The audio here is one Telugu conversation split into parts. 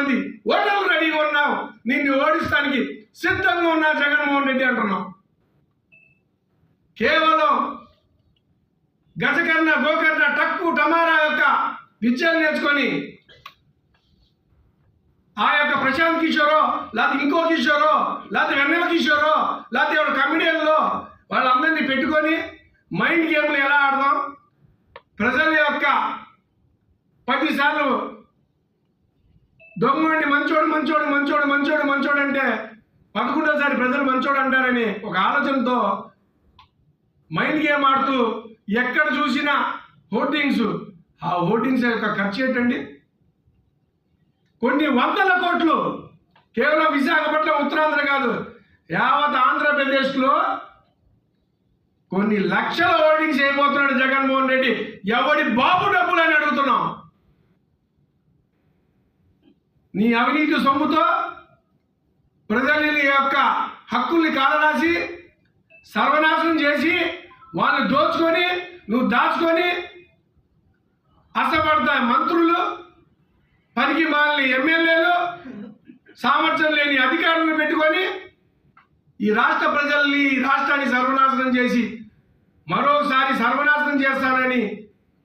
మంది ఓటర్లు రెడీగా ఉన్నావు. నిన్ను ఓడిస్తానికి సిద్ధంగా ఉన్నా జగన్మోహన్ రెడ్డి అంటున్నాం కేవలం గజకర్ణ గోకర్ణ టక్కు టమారా యొక్క విద్యలు నేర్చుకొని ఆ యొక్క ప్రశాంత్ కిషోరో లేకపోతే ఇంకో కిషోరో లేకపోతే వెన్నెల కిషోరో లేకపోతే ఎవరు కమిడియన్లో వాళ్ళందరినీ పెట్టుకొని మైండ్ గేమ్లు ఎలా ఆడదాం? ప్రజల యొక్క పదిసార్లు దొంగండి మంచోడు మంచోడు మంచోడు మంచోడు మంచోడు అంటే పదకొండోసారి ప్రజలు మంచోడు అంటారని ఒక ఆలోచనతో మైండ్ గేమ్ ఆడుతూ ఎక్కడ చూసినా హోర్డింగ్స్. ఆ హోర్డింగ్స్ యొక్క ఖర్చు ఏంటండి? కొన్ని వందల కోట్లు. కేవలం విశాఖపట్నం ఉత్తరాంధ్ర కాదు యావత్ ఆంధ్రప్రదేశ్లో కొన్ని లక్షల హోర్డింగ్స్ అయిపోతున్నాడు జగన్మోహన్ రెడ్డి. ఎవడి బాబుడు నీ అవినీతి సొమ్ముతో ప్రజల యొక్క హక్కుల్ని కాలరాసి సర్వనాశనం చేసి వాళ్ళు దోచుకొని నువ్వు దాచుకొని అసపడతా మంత్రులు పనికి మాలని ఎమ్మెల్యేలు సామర్థ్యం లేని అధికారులను పెట్టుకొని ఈ రాష్ట్ర ప్రజల్ని ఈ రాష్ట్రాన్ని సర్వనాశనం చేసి మరోసారి సర్వనాశనం చేస్తానని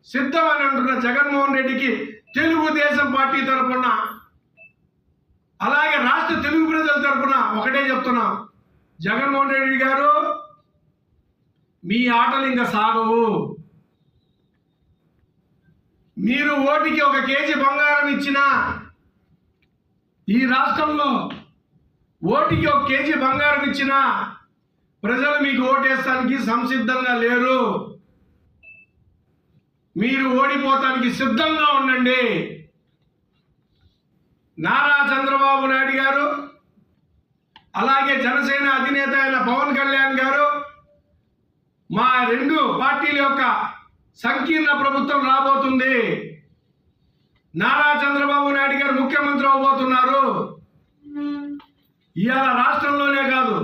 సిద్ధమని అంటున్న జగన్మోహన్ రెడ్డికి తెలుగుదేశం పార్టీ తరఫున అలాగే రాష్ట్ర తెలుగు ప్రజల తరఫున ఒకటే చెప్తున్నాం. జగన్మోహన్ రెడ్డి గారు మీ ఆటలు ఇంకా సాగవు. మీరు ఓటికి ఒక కేజీ బంగారం ఇచ్చిన ఈ రాష్ట్రంలో ఓటికి ఒక కేజీ బంగారం ఇచ్చిన ప్రజలు మీకు ఓటేస్తానికి సంసిద్ధంగా లేరు. మీరు ఓడిపోతానికి సిద్ధంగా ఉండండి. నారా చంద్రబాబు నాయుడు గారు అలాగే జనసేన అధినేత అయిన పవన్ కళ్యాణ్ గారు మా రెండు పార్టీల యొక్క సంకీర్ణ ప్రభుత్వం రాబోతుంది. నారా చంద్రబాబు నాయుడు గారు ముఖ్యమంత్రి అవబోతున్నారు. ఇవాళ రాష్ట్రంలోనే కాదు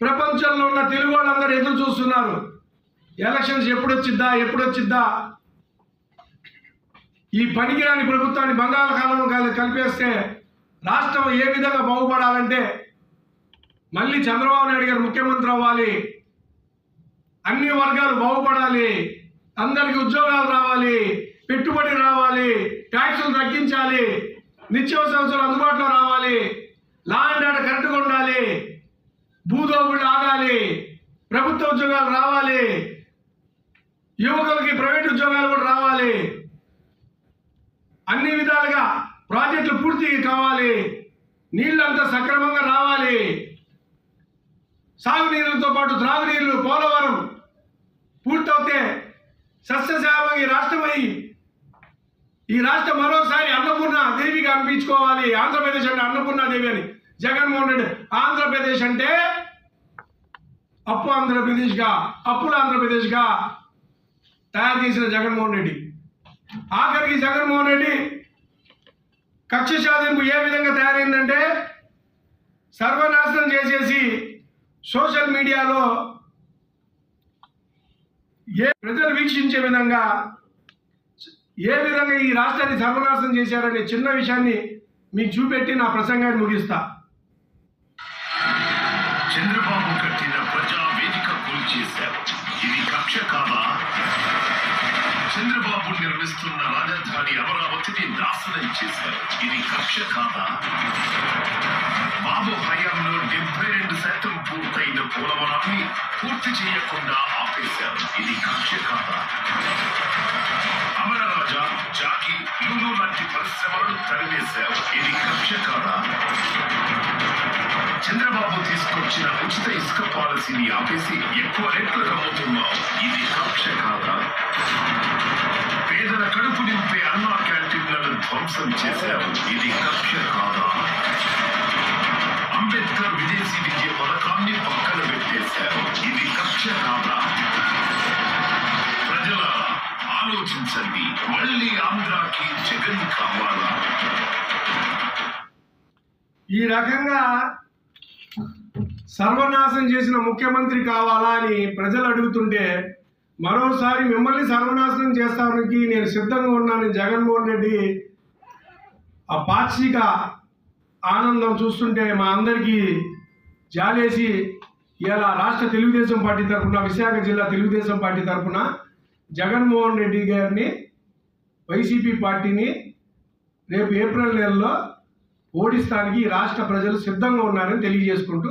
ప్రపంచంలో ఉన్న తెలుగు వాళ్ళందరూ ఎదురు చూస్తున్నారు. ఎలక్షన్స్ ఎప్పుడు వచ్చిద్దా ఎప్పుడు వచ్చిద్దా ఈ పనికిరాని ప్రభుత్వాన్ని బంగాళాఖాతం కలిపేస్తే రాష్ట్రం ఏ విధంగా బాగుపడాలంటే మళ్ళీ చంద్రబాబు నాయుడు గారు ముఖ్యమంత్రి అవ్వాలి. అన్ని వర్గాలు బాగుపడాలి. అందరికి ఉద్యోగాలు రావాలి. పెట్టుబడి రావాలి. ట్యాక్సులు తగ్గించాలి. నిత్యావసర వస్తువులు అందుబాటులో రావాలి. లా అండ్ ఆర్డర్ కరెక్ట్గా ఉండాలి. భూదోపుళ్ళు ఆగాలి. ప్రభుత్వ ఉద్యోగాలు రావాలి. యువకులకి ప్రైవేట్ ఉద్యోగాలు కూడా రావాలి. అన్ని విధాలుగా ప్రాజెక్టులు పూర్తి కావాలి. నీళ్ళంతా సక్రమంగా రావాలి. సాగునీరులతో పాటు త్రాగునీళ్ళు పోలవరం పూర్తవుతే సస్యశ్యామం ఈ రాష్ట్రమై ఈ రాష్ట్రం మరోసారి అన్నపూర్ణ దేవిగా అనిపించుకోవాలి. ఆంధ్రప్రదేశ్ అంటే అన్నపూర్ణ దేవి అని. జగన్మోహన్ రెడ్డి ఆంధ్రప్రదేశ్ అంటే అప్పు ఆంధ్రప్రదేశ్గా అప్పుల ఆంధ్రప్రదేశ్గా తయారు చేసిన జగన్మోహన్ రెడ్డి. ఆఖరికి జగన్మోహన్ రెడ్డి కక్ష సాధింపు ఏ విధంగా తయారైందంటే సర్వనాశనం చేసేసి సోషల్ మీడియాలో ఏ ప్రజలు వీక్షించే విధంగా ఏ విధంగా ఈ రాష్ట్రాన్ని సర్వనాశనం చేశారనే చిన్న విషయాన్ని మీకు చూపెట్టి నా ప్రసంగాన్ని ముగిస్తా. చంద్రబాబు కట్టిన ప్రజా వేదిక కూల్చేశారు ఇది కక్ష కాదా? చంద్రబాబు నిర్మిస్తున్న రాజధాని అమరావతిని నాశనం చేశారు. ఇది కక్ష కాదా? బాబు హయాంలో డెబ్బై రెండు శాతం పూర్తయిన పోలవరాన్ని పూర్తి చేయకుండా ఆపేశారు. ఇది కక్ష కాదా? అమరరాజా జాకి లూలు లాంటి పరిశ్రమలను తరిమేశారు. ఇది కక్ష కాదా? తీసుకొచ్చిన ఉచిత ఇసుక పాలసీని ఆపేసి ఎక్కువ రేట్లు అమ్ముతున్నాం ఇది కక్ష కాదా పేదల కడుపు నింపే అన్నా క్యాంటీన్లను ధ్వంసం చేశారు ఇది కక్ష కాదా అంబేద్కర్ విదేశీ విద్య పథకాన్ని పక్కన పెట్టేశారు ఇది కక్ష కాదా ప్రజల ఆలోచించండి మళ్ళీ ఆంధ్రాకి జగన్ కావాలా ఈ రకంగా సర్వనాశనం చేసిన ముఖ్యమంత్రి కావాలా అని ప్రజలు అడుగుతుంటే మరోసారి మిమ్మల్ని సర్వనాశనం చేస్తానికి నేను సిద్ధంగా ఉన్నానని జగన్మోహన్ రెడ్డి ఆ పాక్షిక ఆనందం చూస్తుంటే మా అందరికీ జాలేసి ఇలా రాష్ట్ర తెలుగుదేశం పార్టీ తరఫున విశాఖ జిల్లా తెలుగుదేశం పార్టీ తరఫున జగన్మోహన్ రెడ్డి గారిని వైసీపీ పార్టీని రేపు ఏప్రిల్ నెలలో ఓడిస్తానికి ఈ రాష్ట్ర ప్రజలు సిద్ధంగా ఉన్నారని తెలియజేసుకుంటూ